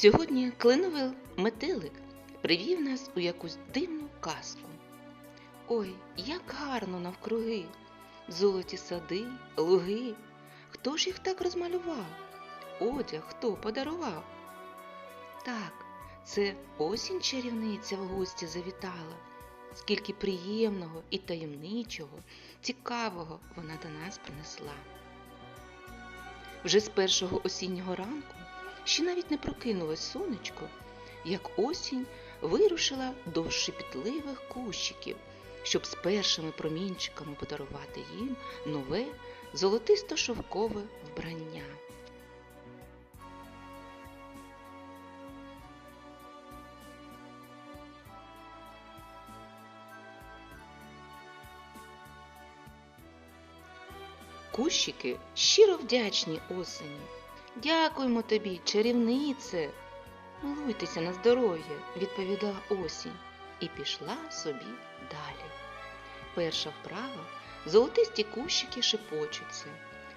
Сьогодні клиновий метелик привів нас у якусь дивну казку. Ой, як гарно навкруги, золоті сади, луги. Хто ж їх так розмалював? Одяг хто подарував? Так, це осінь чарівниця в гості завітала. Скільки приємного і таємничого, цікавого вона до нас принесла. Вже з першого осіннього ранку ще навіть не прокинулось сонечко, як осінь вирушила до шепітливих кущиків, щоб з першими промінчиками подарувати їм нове золотисто-шовкове вбрання. Кущики щиро вдячні осені. Дякуємо тобі, чарівнице. Милуйтеся на здоров'я, відповідала осінь і пішла собі далі. Перша вправа золотисті кущики шепочуться,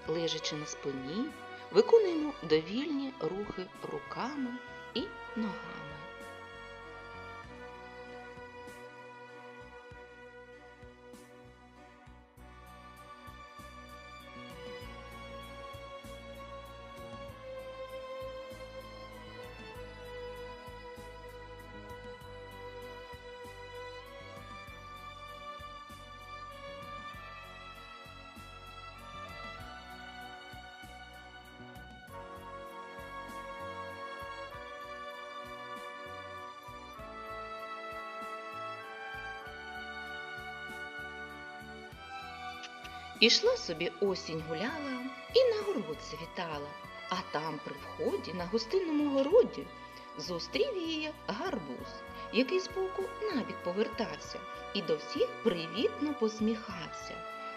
лежачи на спині, виконуємо довільні рухи руками і ногами. Ішла собі осінь гуляла і на город завітала, а там при вході на гостинному городі зустрів її гарбуз, який збоку набік повертався і до всіх привітно посміхався.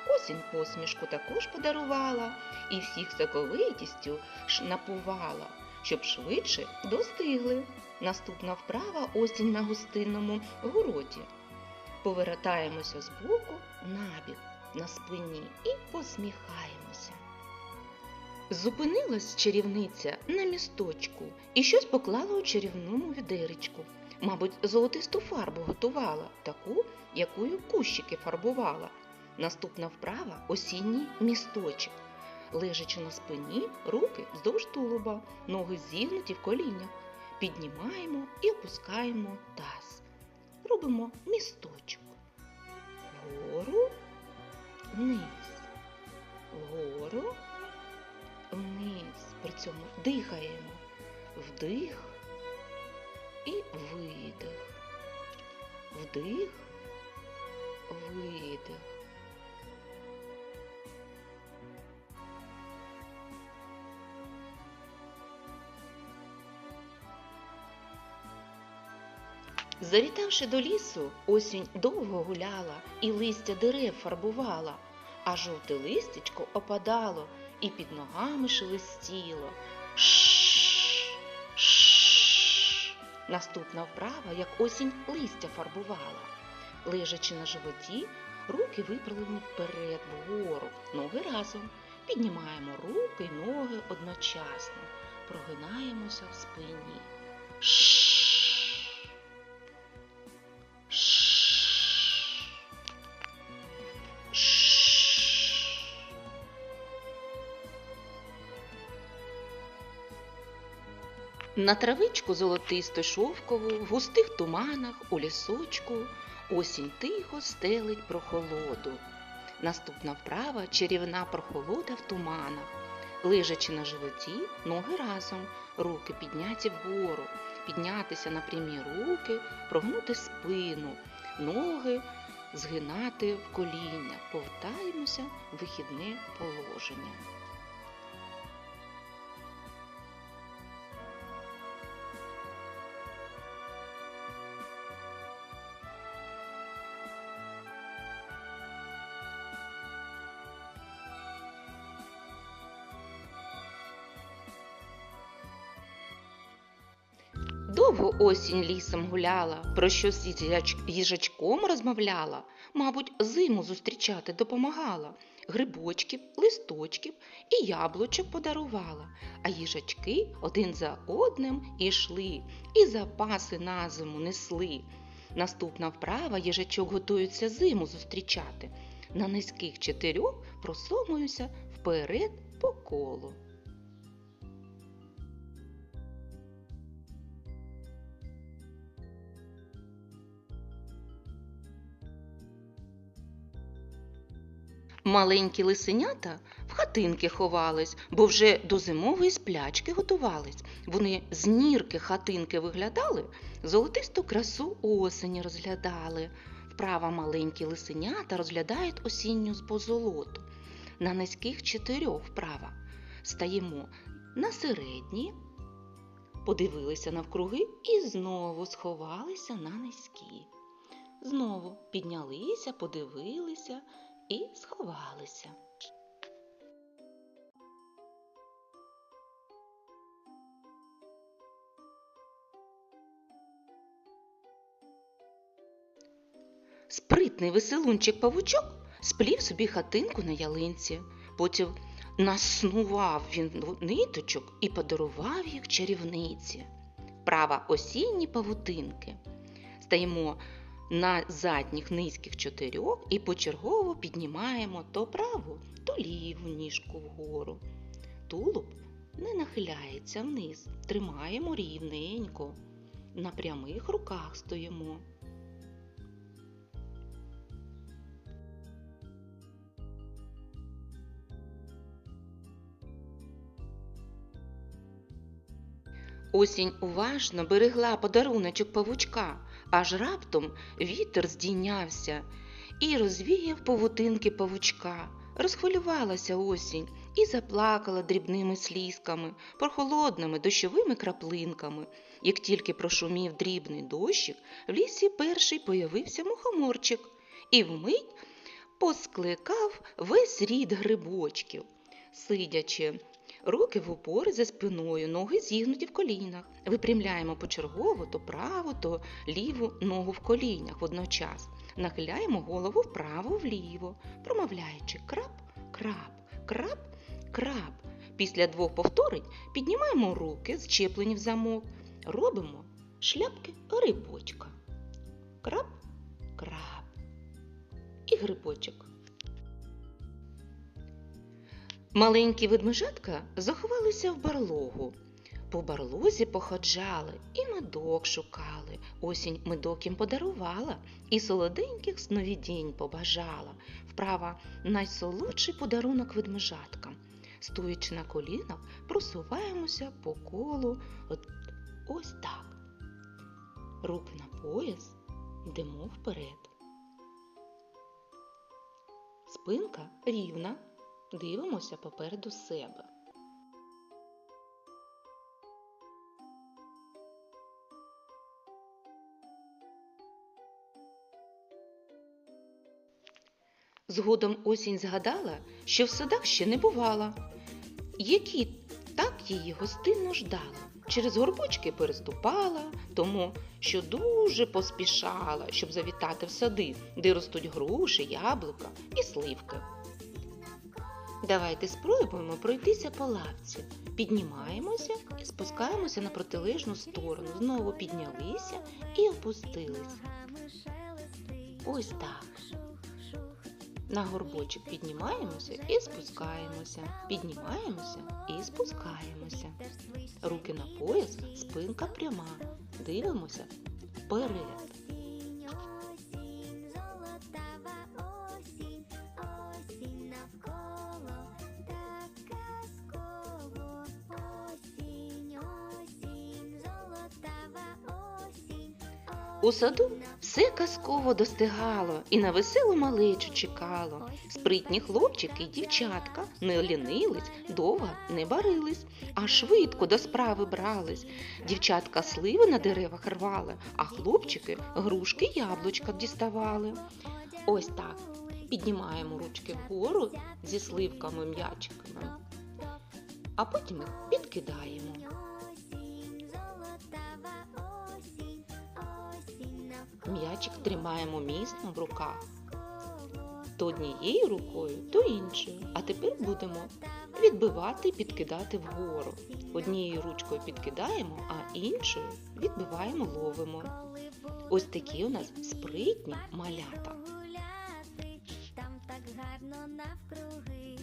Осінь посмішку також подарувала і всіх соковитістю ж напувала, щоб швидше достигли. Наступна вправа осінь на гостинному городі. Повертаємося збоку набік на спині і посміхаємося. Зупинилась чарівниця на місточку і щось поклала у чарівному відеречку. Мабуть, золотисту фарбу готувала, таку, якою кущики фарбувала. Наступна вправа осінній місточок. Лежачи на спині, руки вздовж тулуба, ноги зігнуті в коліннях. Піднімаємо і опускаємо таз. Робимо місточок. Вгору вниз, вгору, вниз. При цьому дихаємо. Вдих і видих. Вдих, видих. Завітавши до лісу, осінь довго гуляла і листя дерев фарбувала, а жовте листячко опадало і під ногами шелестіло. Шш. Наступна вправа, як осінь листя фарбувала. Лежачи на животі, руки виправлені вперед, вгору, ноги разом. Піднімаємо руки й ноги одночасно, прогинаємося в спині. Шш. На травичку золотисто шовкову, в густих туманах, у лісочку, осінь тихо стелить прохолоду. Наступна вправа чарівна прохолода в туманах. Лежачи на животі, ноги разом, руки підняті вгору, піднятися на прямі руки, прогнути спину, ноги згинати в коління, повертаємося в вихідне положення. Довго осінь лісом гуляла, про щось із їжачком розмовляла, мабуть, зиму зустрічати допомагала. грибочків, листочків і яблучок подарувала, а їжачки один за одним ішли і запаси на зиму несли. Наступна вправа їжачок готується зиму зустрічати. На низьких чотирьох просомуюся вперед по колу. Маленькі лисенята в хатинки ховались, бо вже до зимової сплячки готувались. Вони з нірки хатинки виглядали, золотисту красу осені розглядали. Вправа маленькі лисенята розглядають осінню позолоту. На низьких чотирьох вправа. Стаємо на середні, подивилися навкруги і знову сховалися на низькі. Знову піднялися, подивилися і сховалися. Спритний веселунчик павучок сплів собі хатинку на ялинці. Потім наснував він ниточок і подарував їх чарівниці. Права осінні павутинки. Стаємо на задніх низьких чотирьох і почергово піднімаємо то праву, то ліву ніжку вгору. Тулуб не нахиляється вниз, тримаємо рівненько. На прямих руках стоїмо. Осінь уважно берегла подаруночок павучка, аж раптом вітер здійнявся і розвіяв павутинки павучка. Розхвилювалася осінь і заплакала дрібними слізками, прохолодними дощовими краплинками. Як тільки прошумів дрібний дощик, в лісі перший появився мухоморчик і вмить поскликав весь рід грибочків. Сидячи Руки в упор за спиною, ноги зігнуті в колінах. Випрямляємо почергово то праву, то ліву ногу в колінях водночас. Нахиляємо голову вправо-вліво, промовляючи крап, крап, крап, крап. Після двох повторень піднімаємо руки, зчеплені в замок, робимо шляпки грибочка. Крап, крап. І грибочок. Маленькі ведмежатка заховалися в барлогу. По барлозі походжали і медок шукали. Осінь медок їм подарувала і солоденьких сновидінь побажала. Вправа найсолодший подарунок ведмежаткам. Стоячи на колінах, просуваємося по колу от ось так. Руки на пояс, йдемо вперед. Спинка рівна. Дивимося попереду себе. Згодом осінь згадала, що в садах ще не бувала, які так її гостинно ждала. Через горбочки переступала, тому що дуже поспішала, щоб завітати в сади, де ростуть груші, яблука і сливки. Давайте спробуємо пройтися по лавці. Піднімаємося і спускаємося на протилежну сторону. Знову піднялися і опустилися. Ось так. На горбочок піднімаємося і спускаємося. Піднімаємося і спускаємося. Руки на пояс, спинка пряма. Дивимося вперед. У саду все казково достигало і на веселу малечу чекало. Спритні хлопчики й дівчатка не лінились, довго не барились, а швидко до справи брались. Дівчатка сливи на деревах рвали, а хлопчики грушки яблучка діставали. Ось так. Піднімаємо ручки вгору зі сливками м'ячиками, а потім їх підкидаємо. М'ячик тримаємо міцно в руках. то однією рукою, то іншою. А тепер будемо відбивати, підкидати вгору. Однією ручкою підкидаємо, а іншою відбиваємо, ловимо. Ось такі у нас спритні малята. там так гарно навкруги,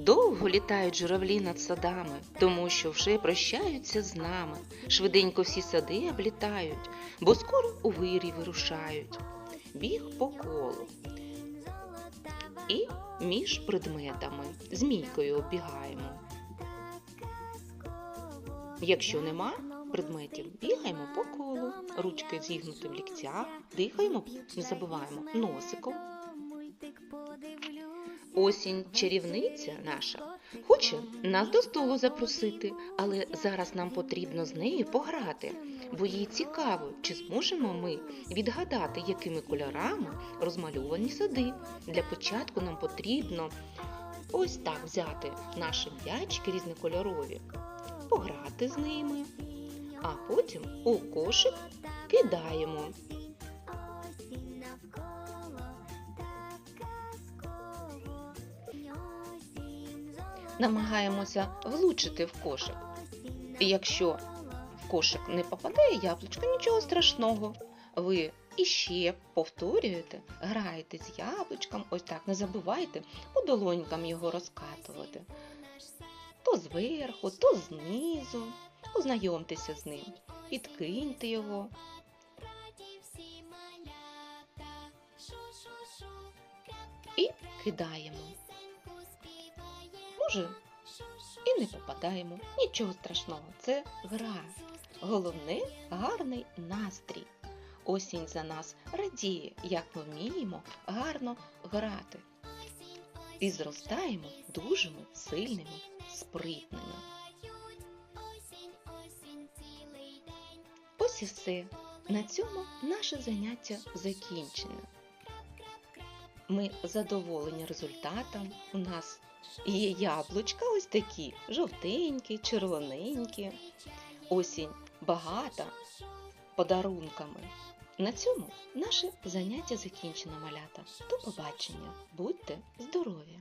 Довго літають журавлі над садами, тому що вже прощаються з нами. Швиденько всі сади облітають, бо скоро у вирі вирушають. Біг по колу і між предметами змійкою оббігаємо. Якщо нема предметів, бігаємо по колу, ручки зігнуті в ліктях, дихаємо, не забуваємо носиком. Осінь чарівниця наша хоче нас до столу запросити, але зараз нам потрібно з нею пограти, бо їй цікаво, чи зможемо ми відгадати, якими кольорами розмальовані сади. Для початку нам потрібно ось так взяти наші м'ячики різнокольорові, пограти з ними, а потім у кошик кидаємо. Намагаємося влучити в кошик. І якщо в кошик не попадає яблучко, нічого страшного. Ви іще повторюєте, граєте з яблучком, ось так, не забувайте по долонькам його розкатувати. То зверху, то знизу. Ознайомтеся з ним, підкиньте його. і кидаємо. Шу-шу. і не попадаємо. Нічого страшного, це гра. Головне гарний настрій. Осінь за нас радіє, як ми вміємо гарно грати. І зростаємо дужими, сильними, спритними. Ось і все. На цьому наше заняття закінчене. Ми задоволені результатом. У нас є яблучка ось такі, жовтенькі, червоненькі. Осінь багата подарунками. На цьому наше заняття закінчено, малята. До побачення. Будьте здорові!